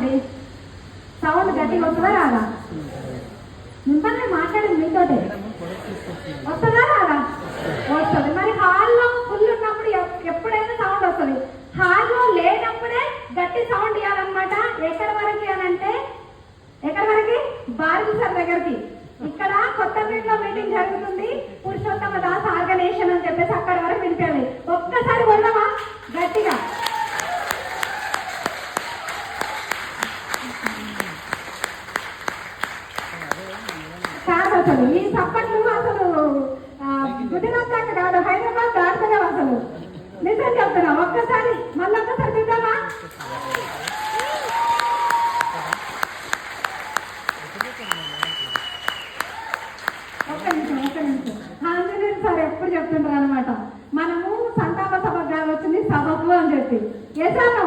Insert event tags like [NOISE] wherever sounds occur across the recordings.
చెప్పండి. సౌండ్ గట్టిగా వస్తుందా రాదా? మిమ్మల్ని మాట్లాడండి మీతోటే. వస్తుందా రాదా? వస్తుంది. మరి హాల్లో ఫుల్ ఉన్నప్పుడు ఎప్పుడైనా సౌండ్ వస్తుంది. హాల్లో లేనప్పుడే గట్టి సౌండ్ ఇవ్వాలన్నమాట ఎక్కడి వరకు అనంటే ఎక్కడి వరకు? భారతి సార్ దగ్గరికి. ఇక్కడ కొత్తపేటలో మీటింగ్ జరుగుతుంది. పురుషోత్తమ దాస్ ఆర్గనైజేషన్ అని చెప్పేసి అక్కడ వరకు వినిపించాలి ఒక్కసారి కొడదామా? గట్టిగా కాదు అసలు ఈ చప్పట్లు అసలు గుజరాత్ దాకా కాదు హైదరాబాద్ దాటుతలేవు అసలు. నిజం చెప్తున్నా ఒక్కసారి మళ్ళీ ఒక్కసారి చూద్దామా? ఒక్క నిమిషం ఒక్క నిమిషం. ఆంజనేయులు సార్ ఎప్పుడు చెప్తుంటారు అనమాట మనము సంతాప సభకు కావచ్చింది వచ్చింది సభకు అని చెప్పి. ఏసాను?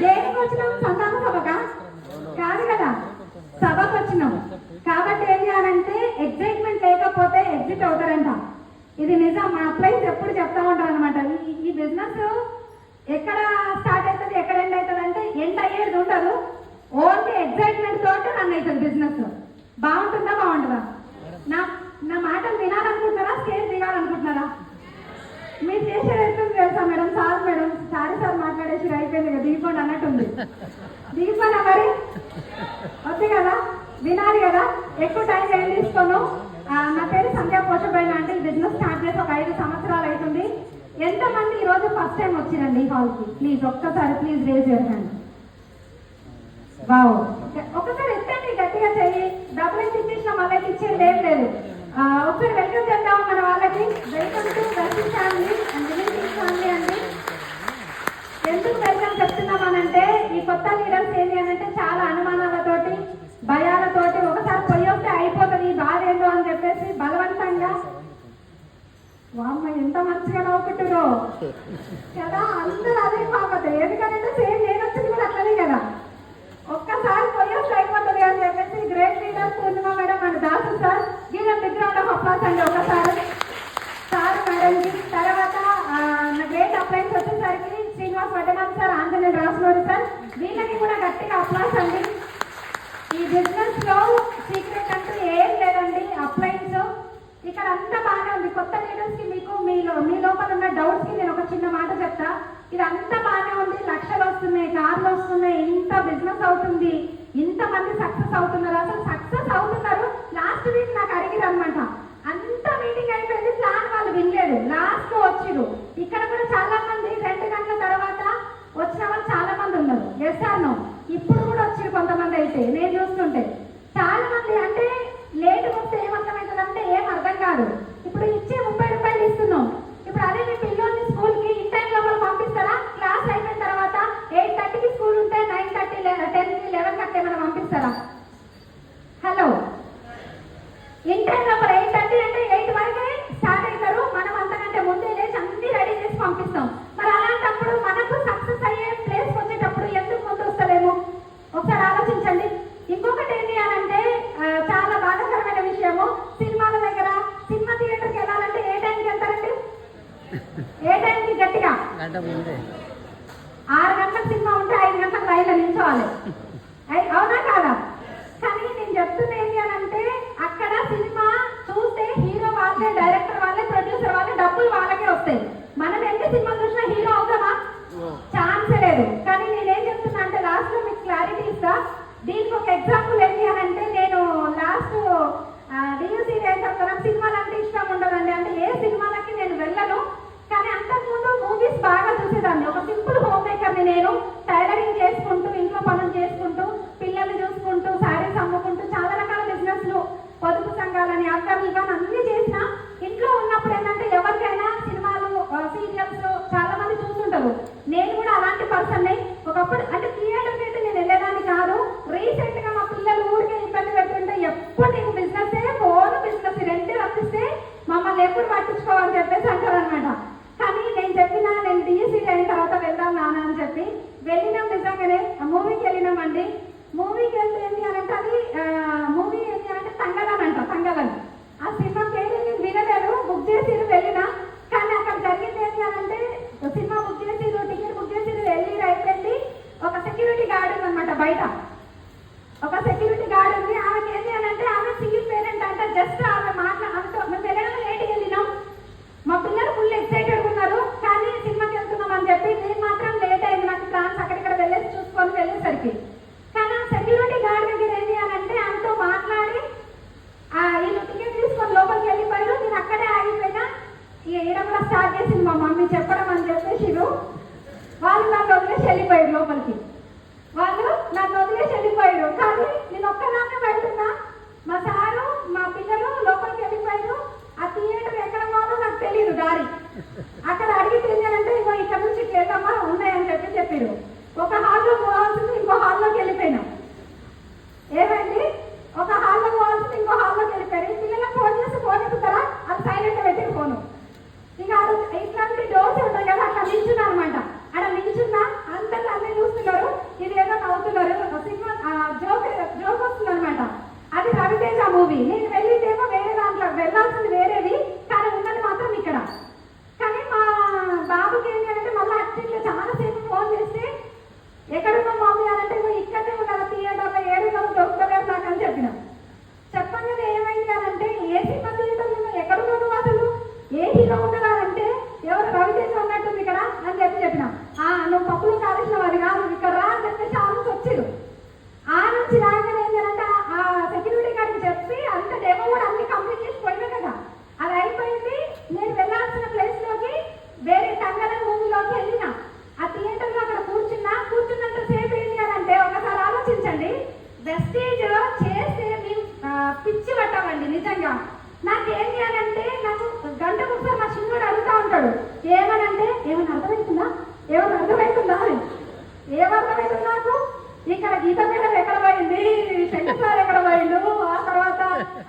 దేనికి వచ్చినాం? సంతాప సభగా కాదు కదా. సభకు వచ్చినాం కాబట్టి ఏం చేయాలంటే ఎగ్జైట్మెంట్ లేకపోతే ఎగ్జిట్ అవుతారంట ఇది నిజం. మా అప్లైన్స్ ఎప్పుడు చెప్తా ఉంటాం అనమాట ఈ బిజినెస్ ఎక్కడ స్టార్ట్ అవుతుంది ఎక్కడ ఎండ్ అవుతుంది అంటే ఎండ్ అయ్యేది ఉండదు. ఓన్లీ ఎగ్జైట్మెంట్ తోటి రన్ అవుతుంది బిజినెస్ బాగుంటుందా బాగుంటుందా నా నా మాటలు వినాలనుకుంటున్నారా? స్టేజ్ దిగాలనుకుంటున్నారా? మీరు చేసేది ఎట్లుంది తెలుసా madam? Sir madam sorry sir మాట్లాడేసి అయిపోయింది కదా దీపండి అన్నట్టుంది. దిగిపోనా మరి వద్దు కదా? వినాలి కదా? ఎక్కువ టైం ఏం తీసుకోను? నా పేరు సంధ్యా పోషబైన అంటే బిజినెస్ స్టార్ట్ చేసి ఒక ఐదు సంవత్సరాలు అవుతుంది. ఎంతమంది ఈ రోజు ఫస్ట్ టైం వచ్చిరండి ఈ హాల్కి? ప్లీజ్ ఒక్కసారి ప్లీజ్ రేజ్ చేయండి వావ్ ఒకసారి ఎత్తండి గట్టిగా చెయ్యి డబ్బులు ఎంత ఇచ్చేసిన మళ్ళీ ఇచ్చేది ఏం లేదు. ఒకసారి వెల్కమ్ చేద్దాం మన వాళ్ళకి. Welcome to welcome family and village family అండి. ఎందుకు వెల్కమ్ చెప్తున్నామనంటే ఈ కొత్త లీడర్స్ ఏంటి అనంటే చాలా అనుమానాలతోటి భయాలతోటి ఒకసారి పొయ్యి వస్తే అయిపోతుంది ఈ బాధ ఏందో అని చెప్పేసి బలవంతంగా వామ్మ ఎంత మంచిగా నవ్వుకుంటురో కదా అందరూ అదే పాపతే ఎందుకంటే సేమ్ నేను వచ్చింది కూడా అట్లనే కదా. ఒక్కసారి పోయేసి అయిపోతుంది అని చెప్పేసి great leader Purnima madam and Dasu sir give big round of applause అండి ఒకసారి సార్ మేడం తర్వాత గేట్ గ్రేట్ అప్లైన్స్ వచ్చేసరికి శ్రీనివాస్ వడ్డనాథ్ సార్ ఆంజనేయ రాసులోని సార్ వీళ్ళకి కూడా గట్టిగా అప్లాస్ అండి. ఈ బిజినెస్లో సీక్రెట్ అంటూ ఏం లేదండి అప్లైన్స్ ఇక్కడ అంతా బాగానే ఉంది కొత్త లీడర్స్కి మీకు మీలో మీ లోపల ఉన్న డౌట్స్కి నేను ఒక చిన్న మాట చెప్తా. ఇది అంతా బాగానే ఉంది లక్షలు వస్తున్నాయి కార్లు వస్తున్నాయి ఇంత బిజినెస్ అవుతుంది ఇంత మంది సక్సెస్ అవుతున్నారు. అసలు సక్సెస్ అవుతున్నారు లాస్ట్ వీక్ నాకు అడిగిరు అనమాట అంత మీటింగ్ అయిపోయింది ప్లాన్ వాళ్ళు వినలేదు. లాస్ట్లో వచ్చిరు ఇక్కడ కూడా చాలా మంది రెండు గంటల తర్వాత వచ్చిన వాళ్ళు చాలా మంది ఉన్నారు ఎస్ నో ఇప్పుడు కూడా వచ్చి కొంతమంది అయితే నేను చూస్తుంటే చాలా మంది అంటే లేట్ వస్తే ఏమర్థమవుతుంది అంటే ఏం అర్థం కాదు ఇప్పుడు ఇచ్చే ముప్పై రూపాయలు ఇస్తున్నాం ఇప్పుడు అదే మీ పిల్లల్ని స్కూల్కి ఇన్ టైం లోపల పంపిస్తారా క్లాస్ అయిపోయిన తర్వాత ఎయిట్ థర్టీకి స్కూల్ ఉంటే నైన్ థర్టీ టెన్కి లెవెన్ థర్టీ ఏమైనా పంపిస్తారా హలో ఇన్ టైం లోపల ఎయిట్ థర్టీ అంటే ఎయిట్ వరకే స్టార్ట్ అవుతారు మనం అంతకంటే ముందే లేచి అన్ని రెడీ చేసి పంపిస్తాం మరి అలాంటప్పుడు మనకు సక్సెస్ అయ్యే ప్లేస్ వచ్చేటప్పుడు ఎందుకు ముందు వస్తలేము ఒకసారి ఆలోచించండి ఇంకొకటి ఏంటి అని అంటే ఆ, చాలా బాధాకరమైన విషయము సినిమాల దగ్గర సినిమా థియేటర్కి వెళ్ళాలంటే ఏ టైంకి వెళ్తారండి ఏ టైంకి గట్టిగా గంట ముందే ఆరు గంటల సినిమా ఉంటే ఐదు గంటలకు రైలు నిల్చోవాలి. అవునా కాదా? కానీ నేను చెప్తున్నా ఏంటి అని అంటే అక్కడ సినిమా చూస్తే హీరో వాళ్ళే డైరెక్టర్ వాళ్ళే ప్రొడ్యూసర్ వాళ్ళే డబ్బులు వాళ్ళకే వస్తాయి. మనం ఎన్ని సినిమా చూసినా హీరో అవుతామా ఛాన్స్ లేదు కానీ నేనేం చెప్తున్నా అంటే లాస్ట్లో మీకు క్లారిటీ ఇస్తా దీనికి ఒక ఎగ్జాంపుల్ ఏంటి అని అంటే నేను లాస్ట్ డియూసీ ఏం చెప్తాను సినిమాలు అంటే ఇష్టం ఉండదండి అంటే ఏ సినిమాలకి నేను వెళ్ళను కానీ అంతకుముందు మూవీస్ బాగా చూసేదాన్ని ఒక సింపుల్ నేను టైలరింగ్ చేసుకుంటూ ఇంట్లో పనులు చేసుకుంటూ పిల్లల్ని చూసుకుంటూ శారీస్ అమ్ముకుంటూ చాలా రకాల బిజినెస్లు పొదుపు సంఘాలని అక్కర్లుగా అన్ని చేసిన ఇంట్లో ఉన్నప్పుడు ఏంటంటే ఎవరికైనా సినిమాలు సీరియల్స్ చాలా మంది చూస్తుంటారు. నేను కూడా అలాంటి పర్సన్ ఒకప్పుడు అంటే థియేటర్ అయితే నేను వెళ్ళేదాన్ని కాదు. రీసెంట్గా మా పిల్లలు ఊరికే ఇబ్బంది పెడుతుంటే ఎప్పుడు నీకు బిజినెస్ ఫోన్ బిజినెస్ రెండు రప్పిస్తే మమ్మల్ని ఎప్పుడు పట్టించుకోవాలని చెప్పేసి అంటారు అనమాట కానీ నేను చెప్పిన నేను డిఎస్సీ అయిన తర్వాత వెళ్దాం నాన్న అని చెప్పి వెళ్ళినాం నిజంగానే. మూవీకి వెళ్ళినామండి మూవీకి వెళ్తే ఏంటి అని అంటే అది మూవీ ఏంటి అంటే తంగలం అంట తంగలం ఆ సినిమా పేరు నేను వినలేదు. బుక్ చేసి వెళ్ళినా. కానీ అక్కడ జరిగింది ఏంటి అని అంటే సినిమా బుక్ చేసి టికెట్ బుక్ చేసి వెళ్ళి అయిపోయింది ఒక సెక్యూరిటీ గార్డ్ అనమాట బయట ఒక సెక్యూరిటీ గార్డ్ ఉంది ఆమెకి ఏంటి అని అంటే ఆమె సింగిల్ పేరెంట్ అంటే జస్ట్ ఆమె మాట్లా ఆమెతో మేము వెళ్ళడం లేట్కి వెళ్ళినాం మా పిల్లలు ఫుల్ ఎక్సైటెడ్ ఉన్నారు కానీ సినిమాకి వెళ్తున్నాం అని చెప్పి నేను మాత్రం లేట్ అయింది నాకు ప్లాన్స్ అక్కడిక్కడ వెళ్ళేసి చూసుకొని వెళ్ళేసరికి కానీ ఆ సెక్యూరిటీ గార్డ్ దగ్గర ఏంటి అని అంటే ఆమెతో మాట్లాడి ఆ వీళ్ళు టికెట్ తీసుకొని లోపలికి వెళ్ళిపోయారు నేను అక్కడే ఆగిపోయినా ఇక ఈయన కూడా స్టార్ట్ చేసింది మా మమ్మీ చెప్పడం అని చెప్పేసిరు వాళ్ళు నన్ను వదిలేసి వెళ్ళిపోయారు లోపలికి. వాళ్ళు నన్ను వదిలేసి వెళ్ళిపోయారు. కానీ నేను ఒక్కదాన్నే వెళ్తున్నా. మా సారు మా పిల్లలు లోపలికి వెళ్ళిపోయారు. ఆ థియేటర్ ఎక్కడ పోవాలో నాకు తెలియదు దారి. అక్కడ అడిగితే ఏంటంటే ఇగో ఇక్కడ నుంచి కేటమ్మా ఉన్నాయని చెప్పి చెప్పారు. ఒక హాల్లో పోవాల్సింది ఇంకో హాల్లోకి వెళ్ళిపోయినాం. ఏమండి ఒక హాల్లో పోవాల్సింది ఇంకో హాల్లోకి వెళ్ళిపోయారు. పిల్లలకు ఫోన్ చేసి ఫోన్ ఎక్కుతారా అది సైలెంట్ పెట్టి ఫోను. Willy. ఉంటాడు ఏమనంటే ఏమని అర్థమవుతుందా ఏమని అర్థమవుతుందా ఏమర్థమవుతుంది నాకు? ఇక్కడ గీత మేడం ఎక్కడ పోయింది? శంకర్ సార్ ఎక్కడ పోయిండు? ఆ తర్వాత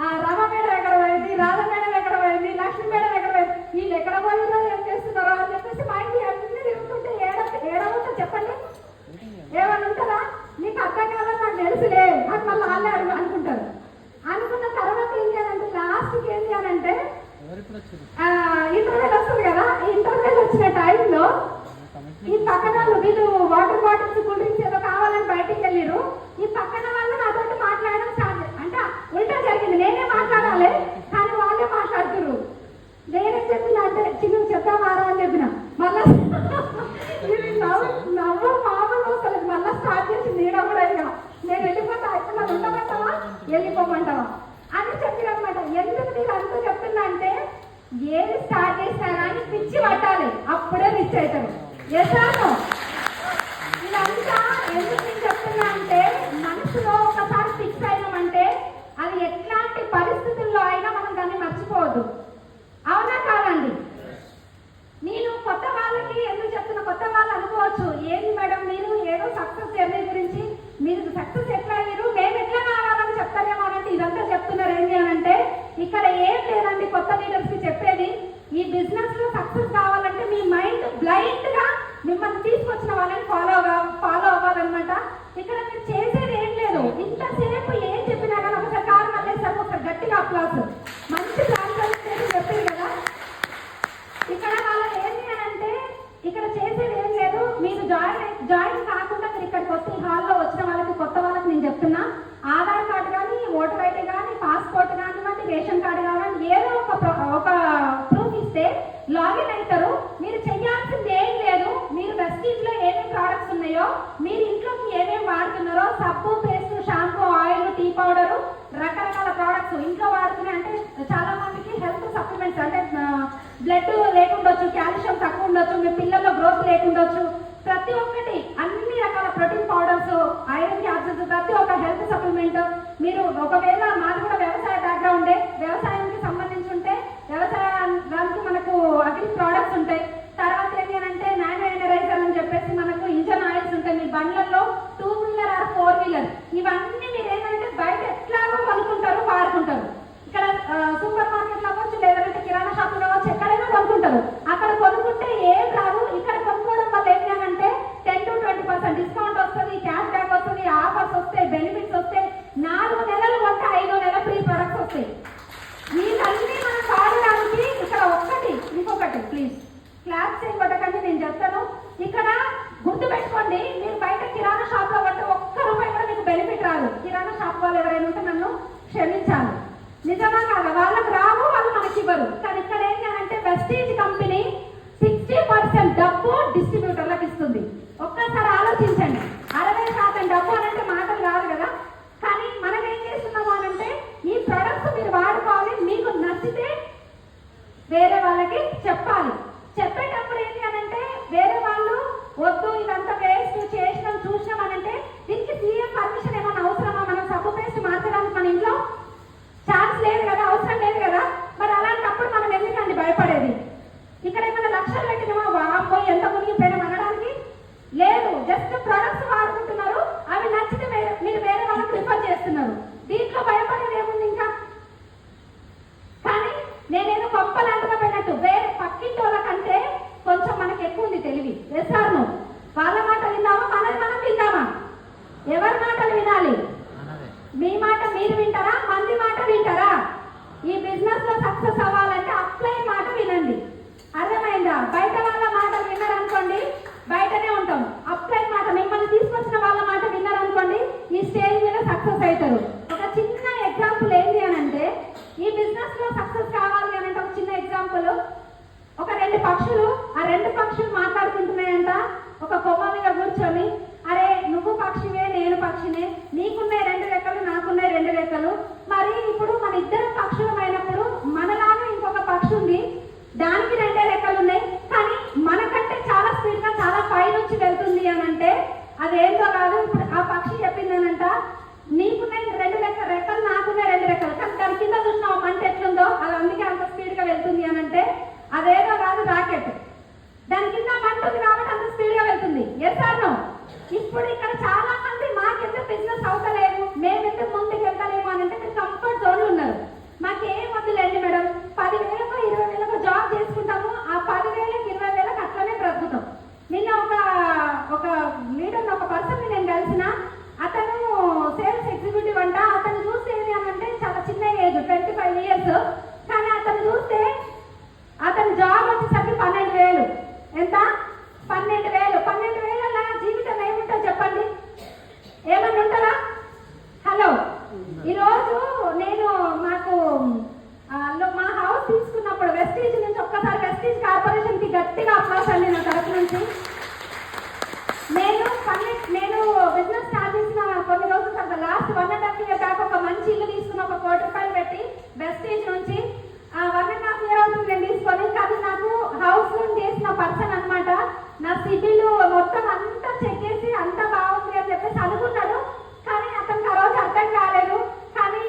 ఆ రమ మేడం ఎక్కడ పోయింది? రాధ మేడం ఎక్కడ పోయింది? లక్ష్మీ మేడం ఎక్కడ పోయింది? వీళ్ళు ఎక్కడ పోయిందో ఏం చేస్తున్నారో అని చెప్పేసి మా ఇంటి అన్ని తిరుగుతుంటే ఏడ ఏడవుతా చెప్పండి. ఏమన్నా ఉంటుందా? నీకు అర్థం కాదని నాకు తెలుసులే. అని మళ్ళీ వాళ్ళే అడుగు అనుకుంటారు. అనుకున్న తర్వాత ఏం చేయాలంటే లాస్ట్కి ఏం చేయాలంటే ఇంటర్వ్యూలు వస్తుంది ఇంటర్వెల్ వచ్చిన టైంలో ఈ పక్కన వాళ్ళు వీళ్ళు వాటర్ బాటిల్స్ కూల్ డ్రింక్స్ ఏదో కావాలని బయటికి వెళ్ళిరు ఈ పక్కన వాళ్ళు నాతో మాట్లాడడం స్టార్ట్ అంటే ఉల్టా జరిగింది. నేనే మాట్లాడాలి కానీ వాళ్ళే మాట్లాడుతున్నారు నేనేం చెప్పిన అంటే చిన్న చెప్తామారా అని చెప్పిన. మళ్ళా [LAUGHS] ఇది నవ్వు నవ్వు మామూలు అసలు మళ్ళా స్టార్ట్ చేసి నేను కూడా ఇక నేను వెళ్ళిపోతా ఇప్పుడు నన్ను ఉండమంటావా వెళ్ళిపోమంటావా? అని చెప్పినమాట ఎందుకు నీకు అంతా చెప్తున్నా అంటే ఏది స్టార్ట్ చేస్తారా అని పిచ్చి పట్టాలి. అప్పుడే రిచ్ అవుతారు ఎసాను ఇదంతా ఎందుకు నేను చెప్తున్నా అంటే మనసులో ఒకసారి ఫిక్స్ అయినామంటే అది ఎట్లాంటి పరిస్థితుల్లో అయినా మనం దాన్ని మర్చిపోవద్దు. అవునా కాదండి? నేను కొత్త వాళ్ళకి ఎందుకు చెప్తున్నా? కొత్త వాళ్ళు అనుకోవచ్చు. ఏంది మేడం మీరు? ఏదో సక్సెస్ జర్నీ గురించి. మీరు సక్సెస్ ఎట్లా మీరు మేము ఎట్లా కావాలని చెప్తారేమో అంటే ఇదంతా చెప్తున్నారు ఏంటి అని అంటే ఇక్కడ ఏం లేదండి కొత్త లీడర్స్కి చెప్పేది? ఈ బిజినెస్లో సక్సెస్ కావాలంటే మీ మైండ్ బ్లైండ్గా మిమ్మల్ని తీసుకొచ్చిన వాళ్ళని ఫాలో ఫాలో అవ్వాలన్నమాట. ఇక్కడ మీరు చేసేది ఏం లేదు. ఇంతసేపు ఏం చెప్పినా కానీ ఒకసారి కారు మళ్ళేసారు ఒక గట్టిగా అప్లాస్ మంచి ప్రాంతాలు చేసి చెప్పారు కదా. ఇక్కడ వాళ్ళు ఏంటి అని అంటే ఇక్కడ చేసేది ఏం లేదు. మీరు జాయిన్ జాయిన్ కాకుండా మీరు ఇక్కడికి వచ్చి హాల్లో వచ్చిన వాళ్ళకి కొత్త వాళ్ళకి నేను చెప్తున్నా ఆధార్ కార్డు కానీ ఓటర్ ఐడి కొట్టడానికి పాస్పోర్ట్ కానివ్వండి రేషన్ కార్డు కావాలని ఏదో ఒక ఒక ప్రూఫ్ ఇస్తే లాగిన్ అవుతారు. మీరు చేయాల్సింది ఏం లేదు. మీరు వెస్టీజ్లో ఏమేమి ప్రోడక్ట్స్ ఉన్నాయో మీరు ఇంట్లోకి ఏమేమి వాడుతున్నారో సబ్బు paste shampoo oil tea powder రకరకాల ప్రోడక్ట్స్ ఇంట్లో వాడుతున్నాయి అంటే చాలా మందికి హెల్త్ సప్లిమెంట్స్ అంటే బ్లడ్ లేకుండొచ్చు కాల్షియం తక్కువ ఉండొచ్చు మీ పిల్లల్లో గ్రోత్ లేకుండొచ్చు ప్రతి ఒక్కటి అన్ని రకాల ప్రోటీన్ పౌడర్స్ ఐరన్ క్యాప్సూల్స్ ప్రతి ఒక్క హెల్త్ సప్లిమెంట్. మీరు ఒకవేళ మాది కూడా వ్యవసాయ బ్యాక్గ్రౌండ్ వస్తాయి వీటన్ని మన కాడడానికి ఇక్కడ ఒక్కటి ఇంకొకటి ప్లీజ్ క్లాస్ ఏం కొట్టకండి నేను చెప్తాను. ఇక్కడ గుర్తు పెట్టుకోండి మీరు బయట కిరాణా షాప్లో పడితే ఒక్క రూపాయి కూడా మీకు బెనిఫిట్ రాదు. కిరాణా షాప్ వాళ్ళు ఎవరైనా ఉంటే నన్ను క్షమించాలి. నిజమా కాదు? వాళ్ళకు రావు వాళ్ళు మనకి ఇవ్వరు. కానీ ఇక్కడ ఏంటంటే వెస్టీజ్ కంపెనీ సిక్స్టీ పర్సెంట్ డబ్బు డిస్ట్రిబ్యూటర్లకు ఇస్తుంది. ఒక్కసారి ఆలోచించండి. वेरे वाली चपाली బిజినెస్లో సక్సెస్ కావాలి అని అంటే ఒక చిన్న ఎగ్జాంపుల్ ఒక రెండు పక్షులు ఆ రెండు పక్షులు మాట్లాడుకుంటున్నాయంట. ఒక కొమ్మ మీద కూర్చొని అరే నువ్వు పక్షివే నేను పక్షినే నీకున్నాయి రెండు రెక్కలు నాకున్నాయి రెండు రెక్కలు. మరి ఇప్పుడు మన ఇద్దరం పక్షులమైనప్పుడు మనలాగా ఇంకొక పక్షి ఉంది. దానికి రెండే రెక్కలు ఉన్నాయి. కానీ మనకంటే చాలా స్పీడ్గా చాలా పై నుంచి వెళ్తుంది అని అంటే అదేంటో కాదు. ఇప్పుడు ఆ పక్షి చెప్పిందనంట నీకున్నాయి రెండు రెక్క రెక్కలు నాకున్నాయి రెండు రెక్కలు కానీ దాని కింద చూసిన మంట ఎట్లుందో అది అందుకే అంత స్పీడ్గా వెళ్తుంది అని అంటే అదేదో కాదు రాకెట్ దాని కింద మంట ఉంది కాబట్టి అంత స్పీడ్గా వెళ్తుంది ఎస్ నో ఇప్పుడు ఇక్కడ చాలా మంది మాకెందుకు బిజినెస్ అవుతలేదు మేమెందుకు ముందుకు వెళ్తలేము అని అంటే మీరు కంఫర్ట్ జోన్ ఉన్నారు మాకేం వద్దులేండి మేడం పదివేలకు ఇరవై వేలకు జాబ్ చేసుకుంటాము ఆ పదివేలకు ఇరవై వేలకు అట్లనే బ్రతుకుతాం నిన్న ఒక ఒక లీడర్ ఒక పర్సన్ నేను కలిసిన అతను సేల్స్ ఎగ్జిక్యూటివ్ అంట అతను చూస్తే ఏంటి అని అంటే చాలా చిన్న ఏజ్ ట్వంటీ ఫైవ్ ఇయర్స్ కానీ అతను చూస్తే అతని జాబ్ వచ్చేసరికి పన్నెండు వేలు ఎంత పన్నెండు వేలు పన్నెండు వేల జీవితం ఏముంటుందో చెప్పండి ఏమన్నా ఉంటుందా హలో ఈరోజు నేను మాకు ఆ, లో- మా హౌస్ తీసుకున్నప్పుడు వెస్టీజ్ నుంచి ఒక్కసారి వెస్టీజ్ కార్పొరేషన్కి గట్టిగా అప్లాస్ అండి నా తరఫు నుంచి నేను పన్నెండు నేను బిజినెస్ స్టార్ట్ చేసిన కొన్ని రోజుల తర్వాత last one and half year back ఒక మంచి ఇల్లు తీసుకున్న ఒక కోటి రూపాయలు పెట్టి వెస్టేజ్ నుంచి ఆ వన్ అండ్ హాఫ్ ఇయర్ అవుతుంది నేను తీసుకొని కానీ నాకు హౌస్ లోన్ చేసిన పర్సన్ అన్నమాట నా మొత్తం అంతా చెక్ చేసి అంతా బాగుంది అని చెప్పేసి అనుకున్నాడు. కానీ అతనికి ఆ రోజు అర్థం కాలేదు. కానీ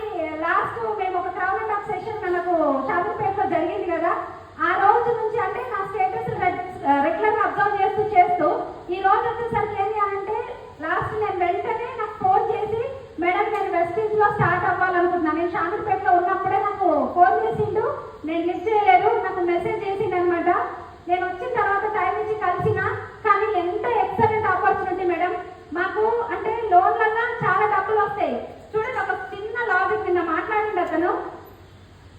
లాస్ట్ మేము ఒక క్రౌన్ అండ్ ఆఫ్ సెషన్ మనకు షాదీపేటలో జరిగింది కదా. ఆ రోజు నుంచి అంటే నా స్టేటస్ రెగ్యులర్ అబ్జర్వ్ చేస్తూ చేస్తూ ఈ రోజు వచ్చేసరికి ఏంటి అంటే లాస్ట్ నేను వెంటనే నాకు ఫోన్ చేసి మేడం నేను వెస్టీజ్లో స్టార్ట్ అవ్వాలనుకుంటున్నాను నేను షామీర్పేటలో ఉన్నప్పుడే నాకు ఫోన్ చేసిండు. నేను లిఫ్ట్ చేయలేదు. నాకు మెసేజ్ చేసిండు అనమాట నేను వచ్చిన తర్వాత టైం నుంచి కలిసిన కానీ ఎంత ఎక్సలెంట్ ఆపర్చునిటీ మేడం మాకు అంటే లోన్లల్లో చాలా డబ్బులు వస్తాయి చూడండి ఒక చిన్న లాజిక్ నిన్న మాట్లాడిండు అతను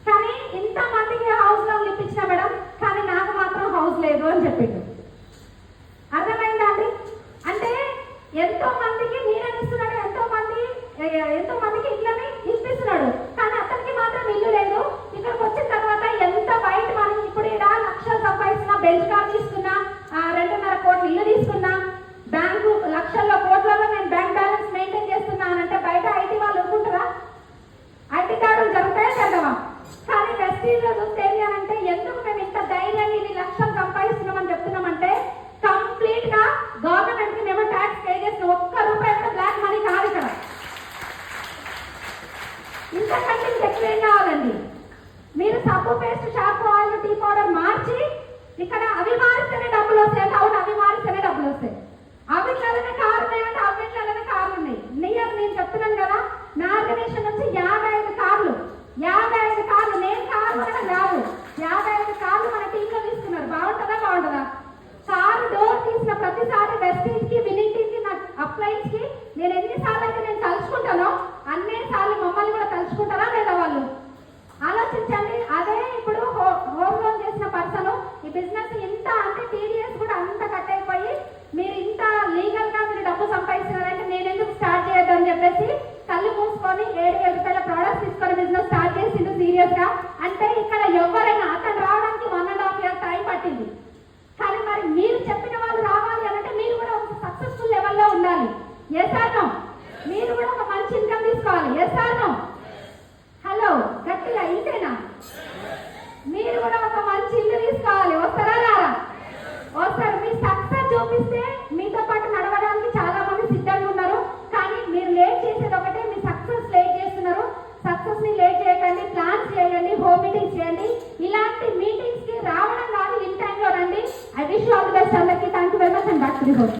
కానీ ఇంత మందికి హౌస్ లోన్ ఇప్పించిన మేడం కానీ నాకు మాత్రం హౌస్ లేదు అని చెప్పిండు అర్థమైందా అండి అంటే ఎంతో మందికి నీడని ఇస్తున్నాడు ఎంతో మంది ఏ- ఎంతో మందికి ఇళ్ళని ఇప్పిస్తున్నాడు కానీ అతనికి మాత్రం ఇల్లు లేదు ఇక్కడికి వచ్చిన తర్వాత ఎంత బయట మనం ఇప్పుడు ఇక్కడ లక్షలు సంపాదిస్తున్నా బెంచ్ కార్ తీసుకున్నా ఆ, రెండున్నర కోట్లు ఇల్లు తీసుకున్నా బ్యాంకు లక్షల్లో కోట్లలో నేను బ్యాంక్ బ్యాలెన్స్ మెయింటైన్ చేస్తున్నా అని అంటే బయట ఐటీ వాళ్ళు ఒప్పుకుంటారా ఐటీ దాడులు జరుగుతాయా జరగవా కానీ వెస్టీజ్లో చూస్తే ఏంటి అని అంటే ఎందుకు మేము ఇంత ధైర్యంగా ఇన్ని లక్షలు సంపాదిస్తున్నామని చెప్తున్నామంటే కంప్లీట్గా గవర్నమెంట్కి మేము ట్యాక్స్ పే చేసిన ఒక్క రూపాయి కూడా బ్లాక్ మనీ కాదు ఇక్కడ ఇంతకంటే ఏం కావాలండి మీరు సబ్బు paste shampoo oil tea powder మార్చి ఇక్కడ అవి మారిస్తేనే డబ్బులు వస్తాయి అవును అవి మారిస్తేనే డబ్బులు వస్తాయి. అవిట్లనే కారు ఉన్నాయంటే అవిట్లనే కార్లు ఉన్నాయి నియర్ నేను చెప్తున్నాను కదా నా ఆర్గనైజేషన్ నుంచి యాభై ఐదు కార్లు యాభై ఐదు కార్లు నేను కారు కొనడం కాదు. యాభై ఐదు కార్లు మన టీంలో తీసుకున్నారు. బాగుంటుందా బాగుంటుందా? కారు డోర్ తీసిన ప్రతిసారి వెస్టీజ్కి వినింగ్కి నా అప్లైన్స్కి నేను ఎన్నిసార్లు అయితే నేను తలుచుకుంటానో అన్నేసార్లు మమ్మల్ని కూడా తలుచుకుంటాను లేదా వాళ్ళు ఆలోచించండి అదే ఇప్పుడు హో- హోమ్ లోన్ చేసిన పర్సన్ ఈ బిజినెస్ ఇంత అంటే టీడీఎస్ కూడా అంత కట్ అయిపోయి మీరు ఇంత లీగల్గా మీరు డబ్బు సంపాదిస్తున్నారంటే నేను ఎందుకు స్టార్ట్ చేయొద్దు అని చెప్పేసి కళ్ళు మూసుకొని ఏడు వేల రూపాయల ప్రోడక్ట్స్ తీసుకొని బిజినెస్ స్టార్ట్ చేసిండు సీరియస్గా. అంటే ఇక్కడ ఎవరైనా